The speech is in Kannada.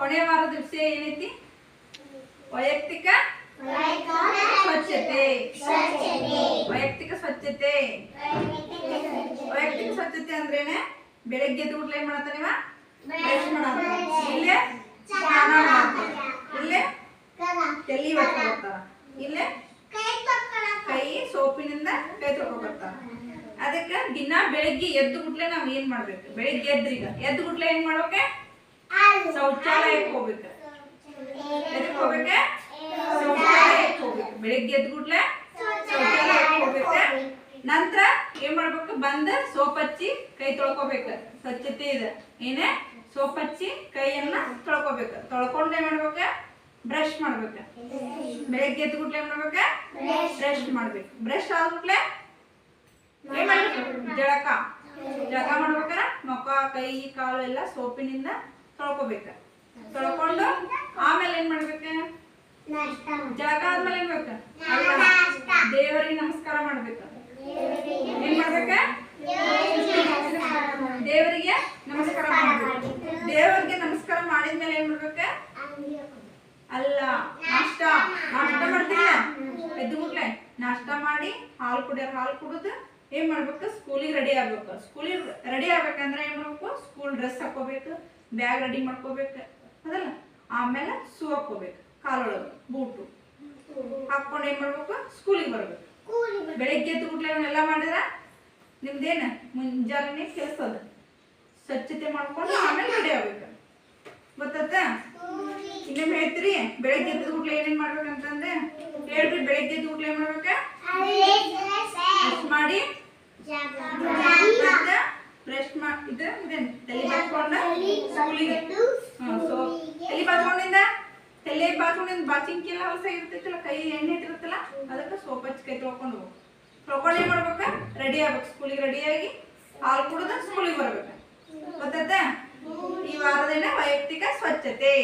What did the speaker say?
ಹೊಣೆ ವಾರದ ವಿಷಯ ಏನೈತಿ? ವೈಯಕ್ತಿಕ ಸ್ವಚ್ಛತೆ. ವೈಯಕ್ತಿಕ ಸ್ವಚ್ಛತೆ. ವೈಯಕ್ತಿಕ ಸ್ವಚ್ಛತೆ ಅಂದ್ರೇನೆ ಬೆಳಗ್ಗೆ ಊಟ ಏನ್ ಮಾಡತ್ತ ನೀವ? ಮಾಡತ್ತ ಇಲ್ಲೇ ಸ್ನಾನ ಇಲ್ಲೇ ತಲಿ ಇಲ್ಲೇ ಕೈ ಸೋಪಿನಿಂದ ಕೈ ತೊಳ್ಕೊಬರ್ತಾರ ಅದಕ್ಕೆ ದಿನ ಬೆಳಗ್ಗೆ ಎದ್ದು ಕುಟ್ಲೆ ನಾವ್ ಏನ್ ಮಾಡ್ಬೇಕು? ಬೆಳಿಗ್ಗೆ ಎದ್ರೀಗ. ಎದ್ದು ಕುಟ್ಲೆ ಏನ್ ಮಾಡೋಕೆ ಶೌಚಾಲಯಕ್ಕೆ ಹೋಗ್ಬೇಕು. ಎದಕ್ಕೆ ಹೋಗ್ಬೇಕು? ಶೌಚಾಲಯಕ್ಕೆ ಹೋಗ್ಬೇಕು. ಬೆಳಿಗ್ಗೆ ಎದ್ದು ಗುಟ್ಲೆ ಶೌಚಾಲಯಕ್ಕೆ ಹೋಗ್ಬೇಕು. ನಂತರ ಏನ್ ಮಾಡ್ಬೇಕು? ಬಂದ ಸೋಪ್ ಹಚ್ಚಿ ಕೈ ತೊಳ್ಕೊಬೇಕು. ಸ್ವಚ್ಛತೆ ಇದೆ. ಏನೇ? ಸೋಪ್ ಹಚ್ಚಿ ಕೈಯನ್ನ ತೊಳ್ಕೊಬೇಕು. ತೊಳ್ಕೊಂಡು ಏನ್ ಮಾಡ್ಬೇಕು? ಬ್ರಷ್ ಮಾಡ್ಬೇಕು. ಬೆಳಗ್ಗೆ ಎದ್ದು ಗುಟ್ಲೆ ಏನ್ ಮಾಡ್ಬೇಕು? ಬ್ರಷ್. ಮಾಡ್ಬೇಕು. ಬ್ರಷ್ ಆದ್ಬಿಟ್ಲೆ ಏನ್ ಮಾಡ್ಬೇಕು? ಜಳಕ. ಜಳಕ ಮಾಡ್ಬೇಕಾರ? ಮುಖ ಕೈ ಕಾಲು ಎಲ್ಲ ಸೋಪಿನಿಂದ ತೊಳ್ಕೊಬೇಕ. ತೊಳ್ಕೊಂಡು ಆಮೇಲೆ ಏನ್ ಮಾಡ್ಬೇಕು? ಜಳಕ ಆದ್ಮೇಲೆ ಏನ್ ಬೇಕು ದೇವರಿಗೆ ನಮಸ್ಕಾರ ಮಾಡ್ಬೇಕು. ಏನ್ ಮಾಡ್ಬೇಕ? ದೇವರಿಗೆ ನಮಸ್ಕಾರ ಮಾಡ್ಬೇಕು. ದೇವರಿಗೆ ನಮಸ್ಕಾರ ಮಾಡಿದ್ಮೇಲೆ ಏನ್ ಮಾಡ್ಬೇಕ? ಅಲ್ಲ ನಾಷ್ಟ. ನಾಷ್ಟ ಮಾಡ್ತೀಯ? ಎದ್ದು ಬಿಟ್ಲೆ ನಾಷ್ಟ ಮಾಡಿ ಹಾಲು ಕುಡಿಯೋರು ಹಾಲು ಕುಡಿದು ಏನ್ ಮಾಡ್ಬೇಕು? ಸ್ಕೂಲಿಗೆ ರೆಡಿ ಆಗ್ಬೇಕು. ಸ್ಕೂಲಿಗೆ ರೆಡಿ ಆಗ್ಬೇಕಂದ್ರೆ ಏನ್ ಮಾಡ್ಬೇಕು? ಸ್ಕೂಲ್ ಡ್ರೆಸ್ ಹಾಕೋಬೇಕು ಬ್ಯಾಗ್ ರೆಡಿ ಮಾಡ್ಕೋಬೇಕು. ಅದಲ್ಲ? ಆಮೇಲೆ ಸೂ ಹಾಕೋಬೇಕು ಕಾಲೊಳಗೆ ಬೂಟು. ಹಾಕೊಂಡು ಏನ್ ಮಾಡ್ಬೇಕು? ಸ್ಕೂಲಿಗೆ ಬರ್ಬೇಕು. ಬೆಳಿಗ್ಗೆ ಎದ್ದು ಬಿಟ್ಲೆ ಇವನ್ನೆಲ್ಲ ಮಾಡಿದ್ರ? ನಿಮ್ದೇನ? ಮುಂಜಾನೆ ಕೆಲಸ ಅದ ಸ್ವಚ್ಛತೆ ಮಾಡ್ಕೊಂಡು ಆಮೇಲೆ ರೆಡಿ ಆಗ್ಬೇಕು. ಗೊತ್ತ ಇನ್ನೊಮ್ಮೆ ಹೇಳ್ತೀರಿ? ಬೆಳಗ್ಗೆ ಎದ್ದು ಕೂಡ್ಲೆ ಏನೇನ್ ಮಾಡ್ಬೇಕಂತಂದ್ರೆ? ಹೇಳ್ರಿ ಬೆಳಗ್ಗೆ ಎದ್ದು ಕೂಡ್ಲೆ ಏನ್ ಮಾಡ್ಬೇಕ ಮಾಡಿ? ಮತ್ತೆ ಇದು. ಇದೇನ್ ತಲೆ ಬಾಚ್ಕೊಂಡ ಸ್ಕೂಲಿಗೆ. ಸೊ ತಲೆ ಬಾಚ್ಕೊಂಡಿಂದ ತಲೆ ಬಾಚ್ಕೊಂಡಿಂದ ಬಾಚಿಂಗ್ ಎಲ್ಲ ಹೊಸ ಇರ್ತೈತಲ್ಲ ಕೈ ಎಣ್ಣೆ ಇಟ್ಟಿರುತ್ತಲ್ಲ ಅದಕ್ಕೆ ಸೋಪ್ ಹಚ್ಚಿ ಕೈ ತೊಳ್ಕೊಂಡು ಹೋಗ್ಬೇಕು ತೊಳ್ಕೊಂಡು ಏನ್ ಮಾಡ್ಬೇಕ? ರೆಡಿ ಆಗ್ಬೇಕು. ಸ್ಕೂಲಿಗೆ ರೆಡಿಯಾಗಿ ಹಾಲು ಕುಡಿದ ಸ್ಕೂಲಿಗೆ ಬರ್ಬೇಕು. ಗೊತ್ತಾಯ್ತಾ? ಈ ವಾರದಿನ ವೈಯಕ್ತಿಕ ಸ್ವಚ್ಛತೆ.